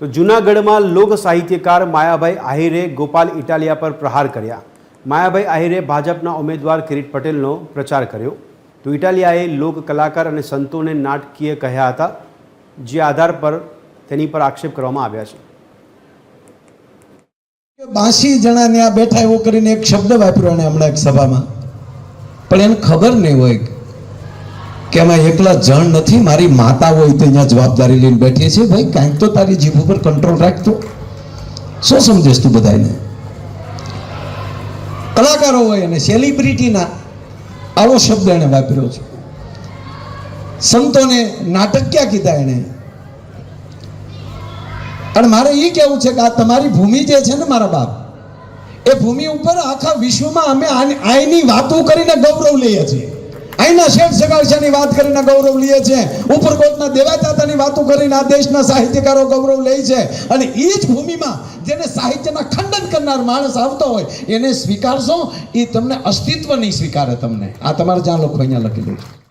તો જૂનાગઢમાં લોક સાહિત્યકાર માયાભાઈ આહિરે ગોપાલ ઇટાલિયા પર પ્રહાર કર્યા. માયાભાઈ આહિરે ભાજપના ઉમેદવાર કિરીટ પટેલનો પ્રચાર કર્યો. તો ઇટાલિયાએ લોક કલાકાર અને સંતોને નાટકીય કહ્યા હતા, જે આધાર પર તેની પર આક્ષેપ કરવામાં આવ્યા છે. બાસી જણા ત્યાં બેઠા એવો કરીને એક શબ્દ વાપર્યો એને હમણાં એક સભામાં. પણ એને ખબર નહીં હોય કે એમાં એકલા જણ નથી, મારી માતા હોય તો અહીંયા જવાબદારી લઈને બેઠીએ છીએ ભાઈ, કાંઈક તો તારી જીભ ઉપર કંટ્રોલ રાખતો શું સમજેશ તું બધાને કલાકારો હોય અને સેલિબ્રિટીના આવો શબ્દ એને વાપર્યો છે. સંતોને નાટક ક્યાં કીધા એને અને મારે એ કહેવું છે કે આ તમારી ભૂમિ જે છે ને મારા બાપ, એ ભૂમિ ઉપર આખા વિશ્વમાં અમે આની- વાતો કરીને ગૌરવ લઈએ છીએ. અહીંના શેઠ સગાવશાની વાત કરીને ગૌરવ લઈએ છે. ઉપરકોટના દેવાદાતાની વાતો કરીને આ દેશના સાહિત્યકારો ગૌરવ લે છે. અને એ જ ભૂમિમાં જેને સાહિત્યના ખંડન કરનાર માણસ આવતો હોય, એને સ્વીકારશો એ તમને અસ્તિત્વ નહીં સ્વીકારે તમને. આ તમારે જ્યાં લોકો અહીંયા લખી છે